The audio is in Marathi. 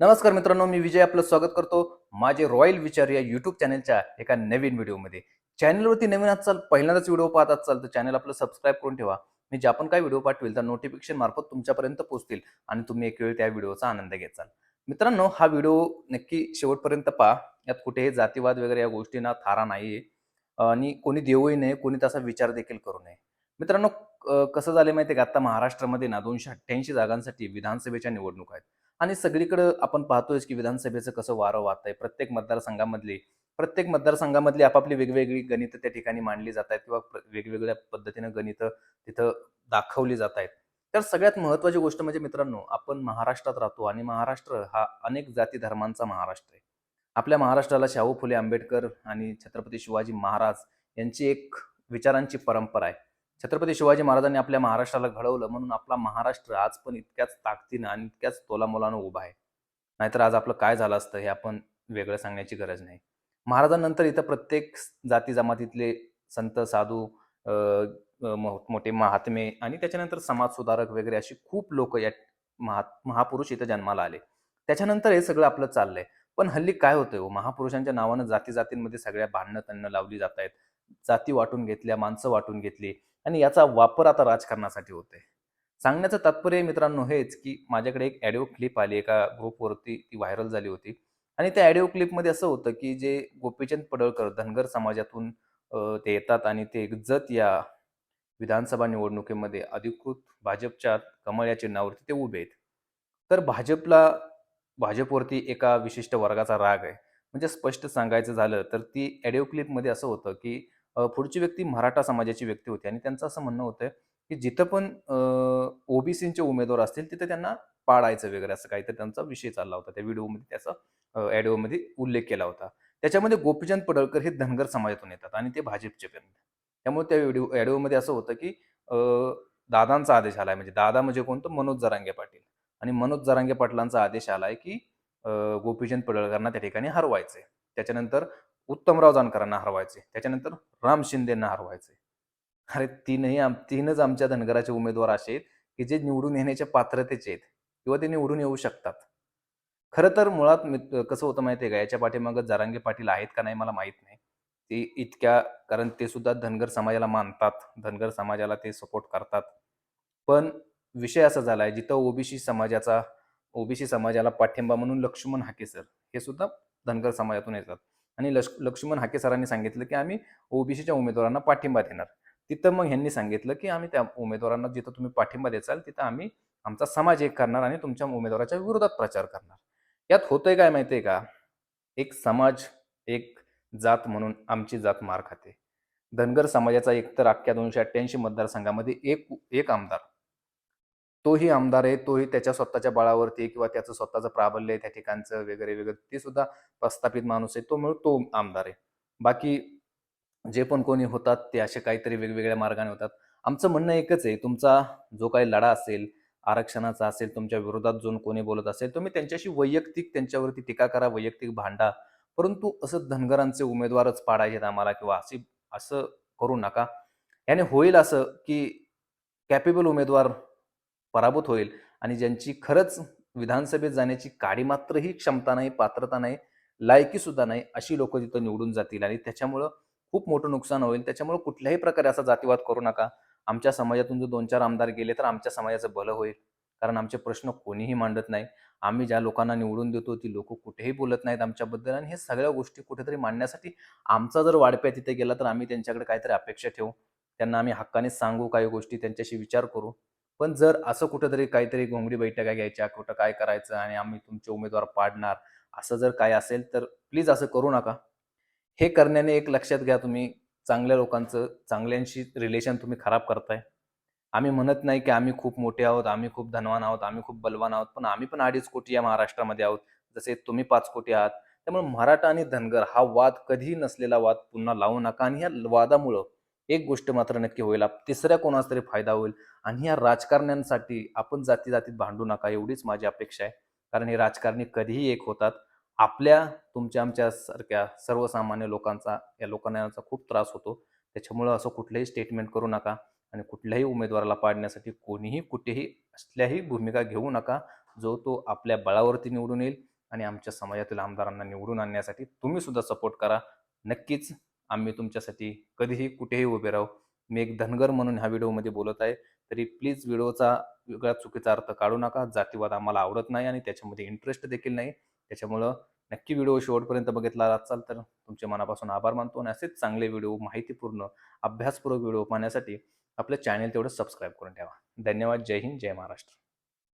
नमस्कार मित्रांनो मी विजय आपलं स्वागत करतो माझे रॉयल विचार या युट्यूब चॅनलच्या एका नवीन व्हिडिओमध्ये चॅनलवरती नवीन असाल पहिल्यांदाच व्हिडिओ पाहत असाल तर चॅनल आपलं सबस्क्राईब करून ठेवा. मी ज्या पण काय व्हिडिओ पाठवेल तर नोटिफिकेशन मार्फत तुमच्यापर्यंत पोहोचतील आणि तुम्ही एक वेळ त्या व्हिडिओचा आनंद घेचाल मित्रांनो हा व्हिडिओ नक्की शेवटपर्यंत पहा. यात कुठेही जातीवाद वगैरे या गोष्टींना थारा नाहीये. आणि कोणी देऊही नये कोणी तसा विचार देखील करू नये. मित्रांनो कसं झालं माहिती का? आता महाराष्ट्रामध्ये ना दोनशे अठ्ठ्याऐंशी जागांसाठी विधानसभेच्या निवडणूक आहेत. आणि सगळीकडे आपण पाहतोय की विधानसभेचं कसं वारं वाहत आहे प्रत्येक मतदारसंघामधली प्रत्येक मतदारसंघामधली आपापली वेगवेगळी गणितं त्या ठिकाणी मांडली जात आहेत किंवा प्र- वेगवेगळ्या पद्धतीनं गणितं तिथं दाखवली जात आहेत तर सगळ्यात महत्वाची गोष्ट म्हणजे मित्रांनो आपण महाराष्ट्रात राहतो आणि महाराष्ट्र हा अनेक जाती धर्मांचा महाराष्ट्र आहे. आपल्या महाराष्ट्राला शाहू फुले आंबेडकर आणि छत्रपती शिवाजी महाराज यांची एक विचारांची परंपरा आहे. छत्रपती शिवाजी महाराजांनी आपल्या महाराष्ट्राला घडवलं म्हणून आपला महाराष्ट्र आज पण इतक्याच ताकदीनं आणि इतक्याच तोलामोलानं उभा आहे. नाहीतर आज आपलं काय झालं असतं हे आपण वेगळं सांगण्याची गरज नाही. महाराजांनंतर इथं प्रत्येक जाती जमातीतले संत साधू मोठे महात्मे आणि त्याच्यानंतर समाजसुधारक वगैरे अशी खूप लोक या महा महापुरुष इथं जन्माला आले. त्याच्यानंतर हे सगळं आपलं चाललंय. पण हल्ली काय होतंय हो? महापुरुषांच्या नावानं जाती जातींमध्ये सगळ्या भांडणं त्यांना लावली जात आहेत जाती वाटून घेतल्या माणसं वाटून घेतली आणि याचा वापर आता राजकारणासाठी होतोय. सांगण्याचं तात्पर्य मित्रांनो हेच की माझ्याकडे एक ऑडिओ क्लिप आली एका ग्रुपवरती ती व्हायरल झाली होती. आणि त्या ऑडिओ क्लिपमध्ये असं होतं की जे गोपीचंद पडळकर धनगर समाजातून ते येतात आणि ते जत या विधानसभा निवडणुकीमध्ये अधिकृत भाजपच्या कमळ या चिन्हावरती ते उभे आहेत. तर भाजपला भाजपवरती एका विशिष्ट वर्गाचा राग आहे. म्हणजे स्पष्ट सांगायचं झालं तर ती ऑडिओ क्लिपमध्ये असं होतं की पुढची व्यक्ती मराठा समाजाची व्यक्ती होती. आणि त्यांचं असं म्हणणं होतं की जिथं पण ओबीसीचे उमेदवार असतील तिथे त्यांना पाळायचं वगैरे असं काहीतरी त्यांचा विषय चालला होता. त्या व्हिडिओमध्ये त्याचा ॲडिओमध्ये उल्लेख केला होता. त्याच्यामध्ये गोपीचंद पडळकर हे धनगर समाजातून येतात आणि ते भाजपचे पण. त्यामुळे त्या व्हिडिओ ॲडिओमध्ये असं होतं की दादांचा आदेश आलाय. म्हणजे दादा म्हणजे कोणतं? मनोज जरांगे पाटील. आणि मनोज जरांगे पाटलांचा आदेश आलाय की गोपीचंद पडळकरांना त्या ठिकाणी हरवायचे त्याच्यानंतर उत्तमराव जानकरांना हरवायचे. त्याच्यानंतर राम शिंदेंना हरवायचे. अरे तीनही आम तीनच आमच्या धनगराचे उमेदवार असे आहेत की जे निवडून येण्याच्या पात्रतेचे आहेत किंवा ते निवडून येऊ शकतात. खरं तर मुळात कसं होतं माहितीये का? याच्या पाठीमागं जरांगे पाटील आहेत का नाही मला माहीत नाही. ते इतक्या कारण ते सुद्धा धनगर समाजाला मानतात. धनगर समाजाला ते सपोर्ट करतात. पण विषय असा झालाय जिथं ओबीसी समाजाचा ओबीसी समाजाला पाठिंबा म्हणून लक्ष्मण हाके सर हे सुद्धा धनगर समाजातून येतात. आणि लक्ष लक्ष्मण हाके सरांनी सांगितलं की आम्ही ओबीसीच्या उमेदवारांना पाठिंबा देणार. तिथं मग ह्यांनी सांगितलं की आम्ही त्या उमेदवारांना जिथं तुम्ही पाठिंबा देचाल तिथं आम्ही आमचा समाज एक करणार आणि तुमच्या उमेदवाराच्या विरोधात प्रचार करणार. यात होतंय काय माहितीये का? एक समाज एक जात म्हणून आमची जात मार खाते. धनगर समाजाचा एकतर अख्ख्या दोनशे अठ्ठ्याऐंशी मतदारसंघामध्ये एक एक आमदार तोही आमदार आहे तोही त्याच्या स्वतःच्या बळावरती किंवा त्याचं स्वतःचं प्राबल्य आहे त्या ठिकाणचं वगैरे वगैरे ते सुद्धा प्रस्थापित माणूस आहे तो मिळून तो आमदार आहे. बाकी जे पण कोणी होतात ते असे काहीतरी वेगवेगळ्या मार्गाने होतात. आमचं म्हणणं एकच आहे तुमचा जो काही लढा असेल आरक्षणाचा असेल तुमच्या विरोधात जो कोणी बोलत असेल तुम्ही त्यांच्याशी वैयक्तिक त्यांच्यावरती टीका करा वैयक्तिक भांडा. परंतु असं धनगरांचे उमेदवारच पाडायचेत आम्हाला किंवा अशी असं करू नका. याने होईल असं की कॅपेबल उमेदवार पराभूत होईल. आणि ज्यांची खरंच विधानसभेत जाण्याची काडी मात्र ही क्षमता नाही पात्रता नाही लायकी सुद्धा नाही अशी लोक तिथं निवडून जातील. आणि त्याच्यामुळं खूप मोठं नुकसान होईल. त्याच्यामुळं कुठल्याही प्रकारे असा जातीवाद करू नका. आमच्या समाजातून जर दोन चार आमदार गेले तर आमच्या समाजाचं भलं होईल. कारण आमचे प्रश्न कोणीही मांडत नाही. आम्ही ज्या लोकांना निवडून देतो ती लोक कुठेही बोलत नाहीत आमच्याबद्दल. आणि हे सगळ्या गोष्टी कुठेतरी मांडण्यासाठी आमचा जर वाढप्या तिथे गेला तर आम्ही त्यांच्याकडे काहीतरी अपेक्षा ठेवू. त्यांना आम्ही हक्काने सांगू काही गोष्टी त्यांच्याशी विचार करू. पण जर असं कुठंतरी काहीतरी घोंगडी बैठका घ्यायच्या कुठं काय करायचं आणि आम्ही तुमचे उमेदवार पाडणार असं जर काय असेल तर प्लीज असं करू नका. हे करण्याने एक लक्षात घ्या तुम्ही चांगल्या लोकांचं चांगल्यांशी रिलेशन तुम्ही खराब करताय. आम्ही म्हणत नाही की आम्ही खूप मोठे आहोत आम्ही खूप धनवान आहोत आम्ही खूप बलवान आहोत पण आम्ही पण अडीच कोटी या महाराष्ट्रामध्ये आहोत. जसे तुम्ही पाच कोटी आहात त्यामुळे मराठा आणि धनगर हा वाद कधीही नसलेला वाद पुन्हा लावू नका आणि या वादामुळं एक गोष्ट मात्र नक्की होईल आप- तिसऱ्या कोणाचा तरी फायदा होईल आणि या राजकारण्यांसाठी आपण जाती जातीत भांडू नका एवढीच माझी अपेक्षा आहे. कारण हे राजकारणी कधीही एक होतात. आपल्या तुमच्या आमच्या सारख्या सर्वसामान्य लोकांचा या लोकांना खूप त्रास होतो. त्याच्यामुळं असं कुठलंही स्टेटमेंट करू नका आणि कुठल्याही उमेदवाराला पाडण्यासाठी कोणीही कुठेही असल्याही भूमिका घेऊ नका. जो तो आपल्या बळावरती निवडून येईल आणि आमच्या समाजातील आमदारांना निवडून आणण्यासाठी तुम्ही सुद्धा सपोर्ट करा. नक्कीच आम्ही तुमच्यासाठी कधीही कुठेही उभे राहू. मी एक धनगर म्हणून ह्या व्हिडिओमध्ये बोलत आहे. तरी प्लीज व्हिडिओचा वेगळा चुकीचा अर्थ काढू नका. जातीवाद आम्हाला आवडत नाही आणि त्याच्यामध्ये इंटरेस्ट देखील नाही. त्याच्यामुळं नक्की व्हिडिओ शेवटपर्यंत बघितला असाल तर तुमचे मनापासून आभार मानतो आणि असेच चांगले व्हिडिओ माहितीपूर्ण अभ्यासपूर्वक व्हिडिओ पाहण्यासाठी आपलं चॅनल तेवढं सबस्क्राईब करून ठेवा. धन्यवाद. जय हिंद. जय महाराष्ट्र.